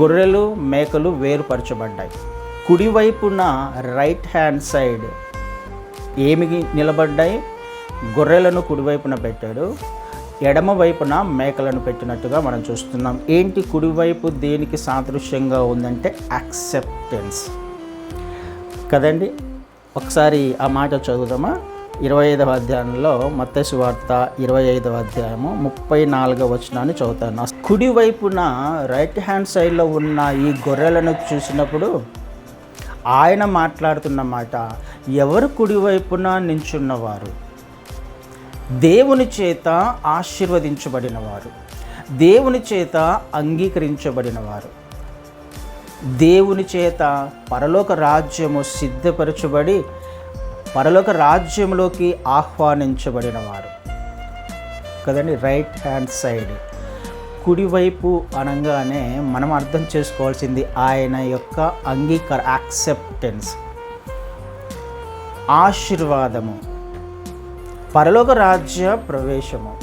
గొర్రెలు మేకలు వేరుపరచబడ్డాయి. కుడివైపున రైట్ హ్యాండ్ సైడ్ ఏమి నిలబడ్డాయి? గొర్రెలను కుడివైపున పెట్టాడు. ఎడమ వైపున మేకలను పెట్టినట్టుగా మనం చూస్తున్నాం. ఏంటి కుడివైపు దేనికి సాదృశ్యంగా ఉందంటే యాక్సెప్టెన్స్ కదండి? ఒకసారి ఆ మాట చదువుదామా? ఇరవై ఐదవ అధ్యాయంలో మత్స్సు వార్త ఇరవై ఐదవ అధ్యాయము ముప్పై నాలుగవ వచనాన్ని చదువుతాను. కుడివైపున రైట్ హ్యాండ్ సైడ్లో ఉన్న ఈ గొర్రెలను చూసినప్పుడు ఆయన మాట్లాడుతున్న మాట ఎవరు కుడివైపున నించున్నవారు? దేవుని చేత ఆశీర్వదించబడినవారు. దేవుని చేత అంగీకరించబడినవారు. దేవుని చేత పరలోక రాజ్యము సిద్ధపరచబడి పరలోక రాజ్యంలోకి ఆహ్వానించబడిన వారు కదండి? Right hand side. కుడివైపు అనగానే మనం అర్థం చేసుకోవాల్సింది ఆయన యొక్క అంగీకార యాక్సెప్టెన్స్. ఆశీర్వాదము. పరలోక రాజ్య ప్రవేశము.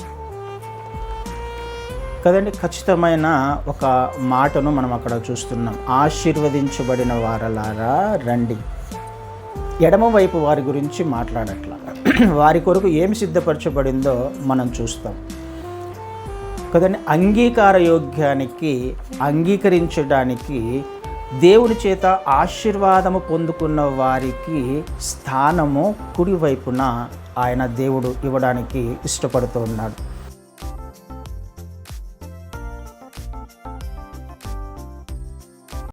కదండి? ఖచ్చితమైన ఒక మాటను మనం అక్కడ చూస్తున్నాం. ఆశీర్వదించబడిన వారలారా రండి. ఎడమవైపు వారి గురించి మాట్లాడట్లా. వారి కొరకు ఏమి సిద్ధపరచబడిందో మనం చూస్తాం. కదండి అంగీకార యోగ్యానికి అంగీకరించడానికి దేవుని చేత ఆశీర్వాదము పొందుకున్న వారికి స్థానము కుడివైపున ఆయన దేవుడు ఇవ్వడానికి ఇష్టపడుతూ ఉన్నాడు.